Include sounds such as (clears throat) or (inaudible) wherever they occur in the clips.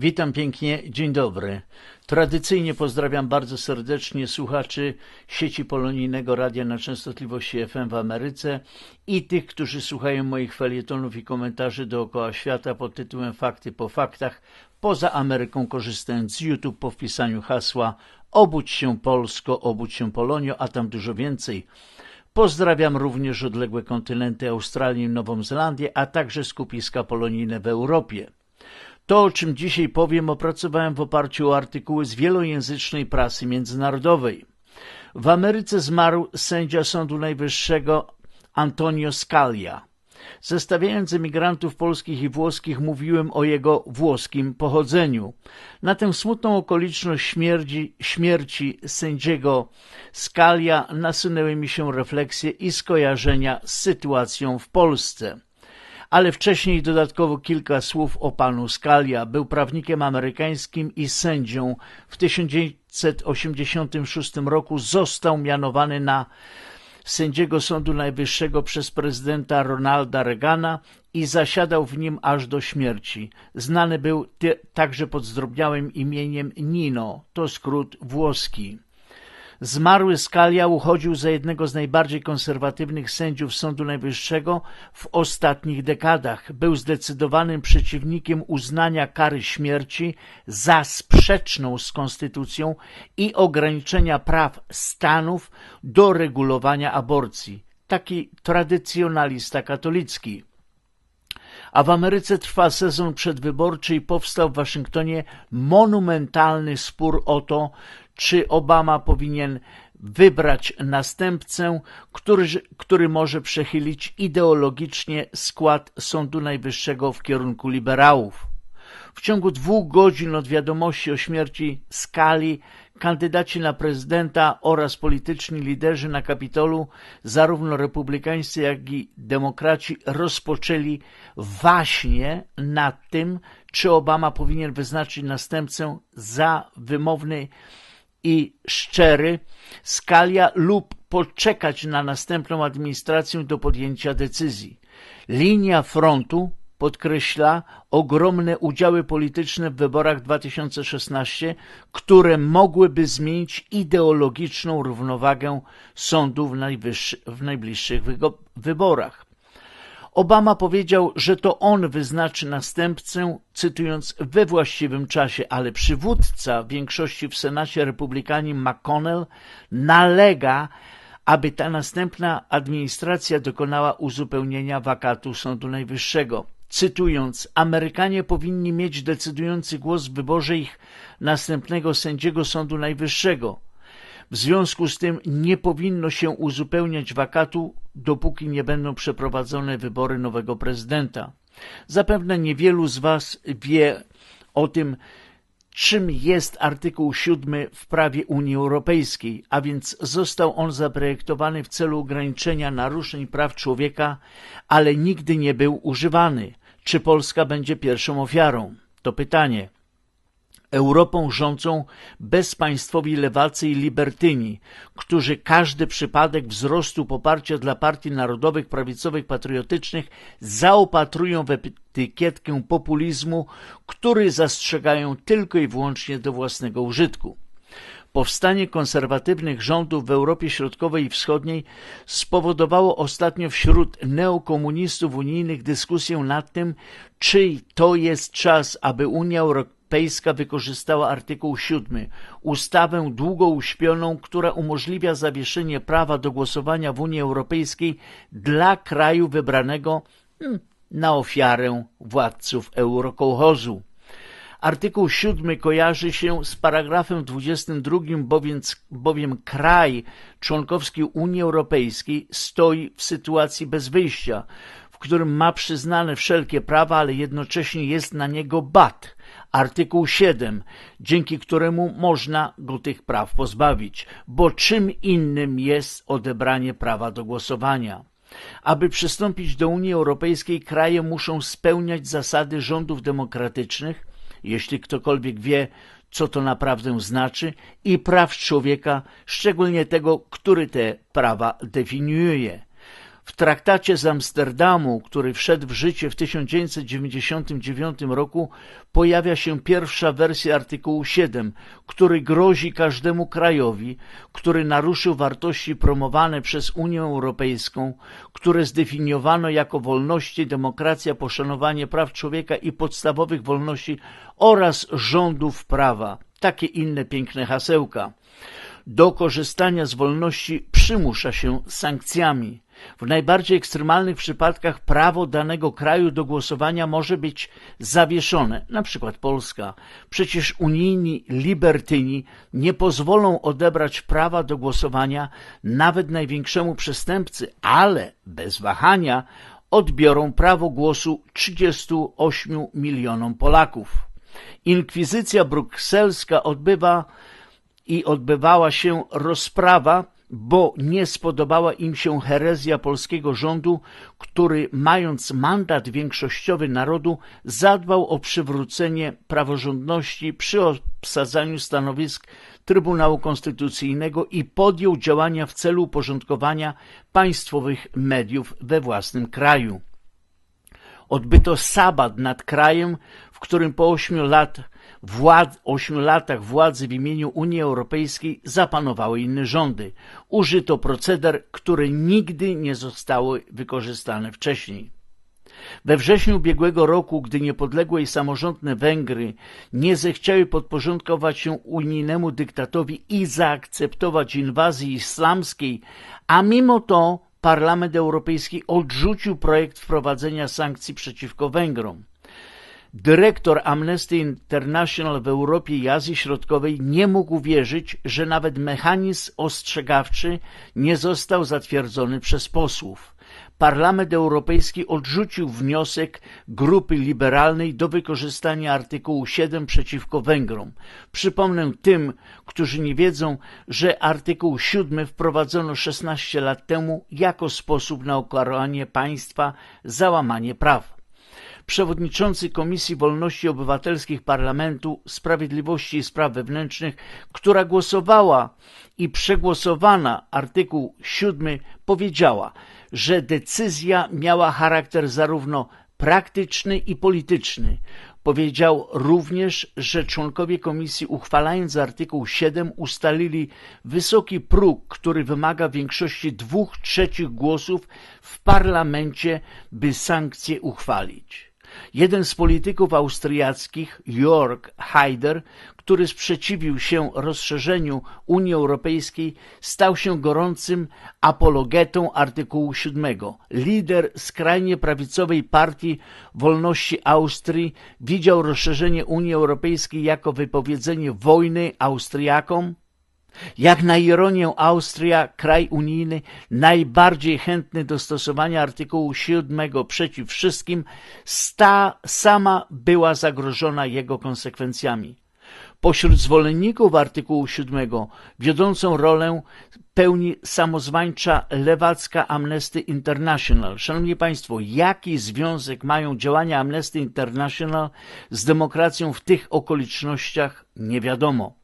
Witam pięknie, dzień dobry. Tradycyjnie pozdrawiam bardzo serdecznie słuchaczy sieci polonijnego radia na częstotliwości FM w Ameryce i tych, którzy słuchają moich felietonów i komentarzy dookoła świata pod tytułem Fakty po faktach, poza Ameryką korzystając z YouTube po wpisaniu hasła Obudź się Polsko, obudź się Polonio, a tam dużo więcej. Pozdrawiam również odległe kontynenty Australię i Nową Zelandię, a także skupiska polonijne w Europie. To, o czym dzisiaj powiem, opracowałem w oparciu o artykuły z wielojęzycznej prasy międzynarodowej. W Ameryce zmarł sędzia Sądu Najwyższego Antonio Scalia. Zestawiając emigrantów polskich i włoskich, mówiłem o jego włoskim pochodzeniu. Na tę smutną okoliczność śmierci, śmierci sędziego Scalia nasunęły mi się refleksje i skojarzenia z sytuacją w Polsce ale wcześniej dodatkowo kilka słów o panu Scalia. Był prawnikiem amerykańskim i sędzią. W 1986 roku został mianowany na sędziego Sądu Najwyższego przez prezydenta Ronalda Reagana i zasiadał w nim aż do śmierci. Znany był także pod zdrobniałym imieniem Nino, to skrót włoski. Zmarły Scalia uchodził za jednego z najbardziej konserwatywnych sędziów Sądu Najwyższego w ostatnich dekadach. Był zdecydowanym przeciwnikiem uznania kary śmierci za sprzeczną z konstytucją i ograniczenia praw stanów do regulowania aborcji. Taki tradycjonalista katolicki a w Ameryce trwa sezon przedwyborczy i powstał w Waszyngtonie monumentalny spór o to, czy Obama powinien wybrać następcę, który, który może przechylić ideologicznie skład Sądu Najwyższego w kierunku liberałów. W ciągu dwóch godzin od wiadomości o śmierci Skali kandydaci na prezydenta oraz polityczni liderzy na Kapitolu, zarówno republikańscy, jak i demokraci, rozpoczęli właśnie nad tym, czy Obama powinien wyznaczyć następcę za wymowny i szczery Skalia lub poczekać na następną administrację do podjęcia decyzji. Linia frontu podkreśla ogromne udziały polityczne w wyborach 2016, które mogłyby zmienić ideologiczną równowagę sądu w, w najbliższych wyborach. Obama powiedział, że to on wyznaczy następcę, cytując we właściwym czasie, ale przywódca większości w Senacie Republikanin McConnell nalega, aby ta następna administracja dokonała uzupełnienia wakatu Sądu Najwyższego. Cytując, Amerykanie powinni mieć decydujący głos w wyborze ich następnego sędziego Sądu Najwyższego. W związku z tym nie powinno się uzupełniać wakatu, dopóki nie będą przeprowadzone wybory nowego prezydenta. Zapewne niewielu z Was wie o tym, czym jest artykuł 7 w prawie Unii Europejskiej, a więc został on zaprojektowany w celu ograniczenia naruszeń praw człowieka, ale nigdy nie był używany. Czy Polska będzie pierwszą ofiarą? To pytanie. Europą rządzą bezpaństwowi lewacy i libertyni, którzy każdy przypadek wzrostu poparcia dla partii narodowych, prawicowych, patriotycznych zaopatrują w etykietkę populizmu, który zastrzegają tylko i wyłącznie do własnego użytku. Powstanie konserwatywnych rządów w Europie Środkowej i Wschodniej spowodowało ostatnio wśród neokomunistów unijnych dyskusję nad tym, czy to jest czas, aby Unia Europejska wykorzystała artykuł 7, ustawę długo uśpioną, która umożliwia zawieszenie prawa do głosowania w Unii Europejskiej dla kraju wybranego hmm, na ofiarę władców eurokołchozu. Artykuł 7 kojarzy się z paragrafem 22, bowiem, bowiem kraj członkowski Unii Europejskiej stoi w sytuacji bez wyjścia, w którym ma przyznane wszelkie prawa, ale jednocześnie jest na niego bat, artykuł 7, dzięki któremu można go tych praw pozbawić, bo czym innym jest odebranie prawa do głosowania. Aby przystąpić do Unii Europejskiej, kraje muszą spełniać zasady rządów demokratycznych, jeśli ktokolwiek wie, co to naprawdę znaczy, i praw człowieka, szczególnie tego, który te prawa definiuje. W traktacie z Amsterdamu, który wszedł w życie w 1999 roku, pojawia się pierwsza wersja artykułu 7, który grozi każdemu krajowi, który naruszył wartości promowane przez Unię Europejską, które zdefiniowano jako wolności, demokracja, poszanowanie praw człowieka i podstawowych wolności oraz rządów prawa. Takie inne piękne hasełka. Do korzystania z wolności przymusza się sankcjami. W najbardziej ekstremalnych przypadkach prawo danego kraju do głosowania może być zawieszone, na przykład Polska. Przecież unijni libertyni nie pozwolą odebrać prawa do głosowania nawet największemu przestępcy, ale bez wahania odbiorą prawo głosu 38 milionom Polaków. Inkwizycja brukselska odbywa i odbywała się rozprawa, bo nie spodobała im się herezja polskiego rządu, który mając mandat większościowy narodu zadbał o przywrócenie praworządności przy obsadzaniu stanowisk Trybunału Konstytucyjnego i podjął działania w celu uporządkowania państwowych mediów we własnym kraju. Odbyto sabat nad krajem, w którym po ośmiu lat wład, ośmiu latach władzy w imieniu Unii Europejskiej zapanowały inne rządy. Użyto proceder, które nigdy nie zostały wykorzystane wcześniej. We wrześniu ubiegłego roku, gdy niepodległe i samorządne Węgry nie zechciały podporządkować się unijnemu dyktatowi i zaakceptować inwazji islamskiej, a mimo to Parlament Europejski odrzucił projekt wprowadzenia sankcji przeciwko Węgrom. Dyrektor Amnesty International w Europie i Azji Środkowej nie mógł wierzyć, że nawet mechanizm ostrzegawczy nie został zatwierdzony przez posłów. Parlament Europejski odrzucił wniosek grupy liberalnej do wykorzystania artykułu 7 przeciwko Węgrom. Przypomnę tym, którzy nie wiedzą, że artykuł 7 wprowadzono 16 lat temu jako sposób na ukaranie państwa za łamanie praw przewodniczący Komisji Wolności Obywatelskich Parlamentu Sprawiedliwości i Spraw Wewnętrznych, która głosowała i przegłosowana artykuł 7 powiedziała, że decyzja miała charakter zarówno praktyczny i polityczny. Powiedział również, że członkowie komisji uchwalając artykuł 7 ustalili wysoki próg, który wymaga większości dwóch trzecich głosów w parlamencie, by sankcje uchwalić. Jeden z polityków austriackich, Jörg Haider, który sprzeciwił się rozszerzeniu Unii Europejskiej, stał się gorącym apologetą artykułu 7. Lider skrajnie prawicowej partii Wolności Austrii widział rozszerzenie Unii Europejskiej jako wypowiedzenie wojny Austriakom, jak na ironię Austria, kraj unijny, najbardziej chętny do stosowania artykułu 7 przeciw wszystkim, sta, sama była zagrożona jego konsekwencjami. Pośród zwolenników artykułu 7 wiodącą rolę pełni samozwańcza lewacka Amnesty International. Szanowni Państwo, jaki związek mają działania Amnesty International z demokracją w tych okolicznościach, nie wiadomo.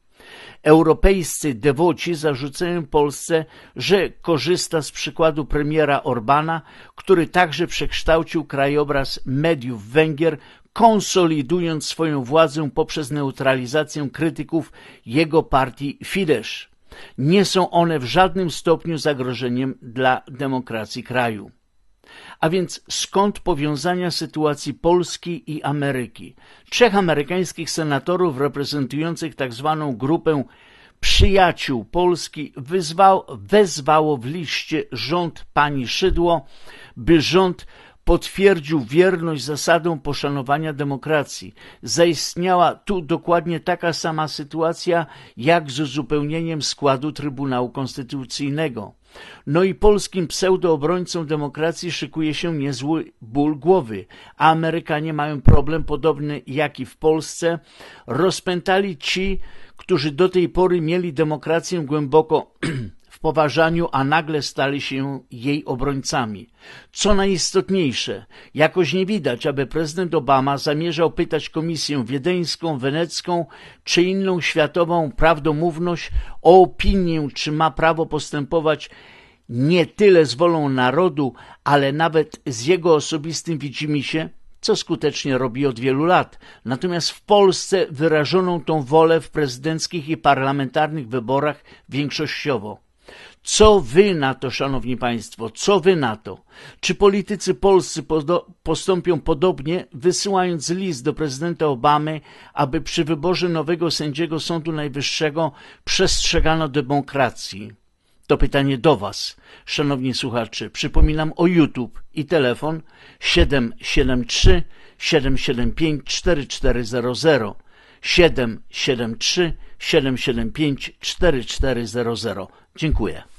Europejscy dewoci zarzucają Polsce, że korzysta z przykładu premiera Orbana, który także przekształcił krajobraz mediów Węgier, konsolidując swoją władzę poprzez neutralizację krytyków jego partii Fidesz. Nie są one w żadnym stopniu zagrożeniem dla demokracji kraju. A więc skąd powiązania sytuacji Polski i Ameryki? Trzech amerykańskich senatorów reprezentujących tak zwaną grupę przyjaciół Polski wyzwał, wezwało w liście rząd pani Szydło, by rząd potwierdził wierność zasadom poszanowania demokracji. Zaistniała tu dokładnie taka sama sytuacja jak z uzupełnieniem składu Trybunału Konstytucyjnego. No i polskim pseudoobrońcom demokracji szykuje się niezły ból głowy, a Amerykanie mają problem podobny jak i w Polsce. Rozpętali ci, którzy do tej pory mieli demokrację głęboko (clears throat) poważaniu, a nagle stali się jej obrońcami. Co najistotniejsze, jakoś nie widać, aby prezydent Obama zamierzał pytać Komisję Wiedeńską, Wenecką czy inną światową prawdomówność o opinię, czy ma prawo postępować nie tyle z wolą narodu, ale nawet z jego osobistym widzimisię, co skutecznie robi od wielu lat. Natomiast w Polsce wyrażoną tą wolę w prezydenckich i parlamentarnych wyborach większościowo. Co wy na to, szanowni państwo, co wy na to? Czy politycy polscy postąpią podobnie, wysyłając list do prezydenta Obamy, aby przy wyborze nowego sędziego Sądu Najwyższego przestrzegano demokracji? To pytanie do Was, szanowni słuchacze. Przypominam o YouTube i telefon 773 775 4400 773 775 4400. Dziękuję.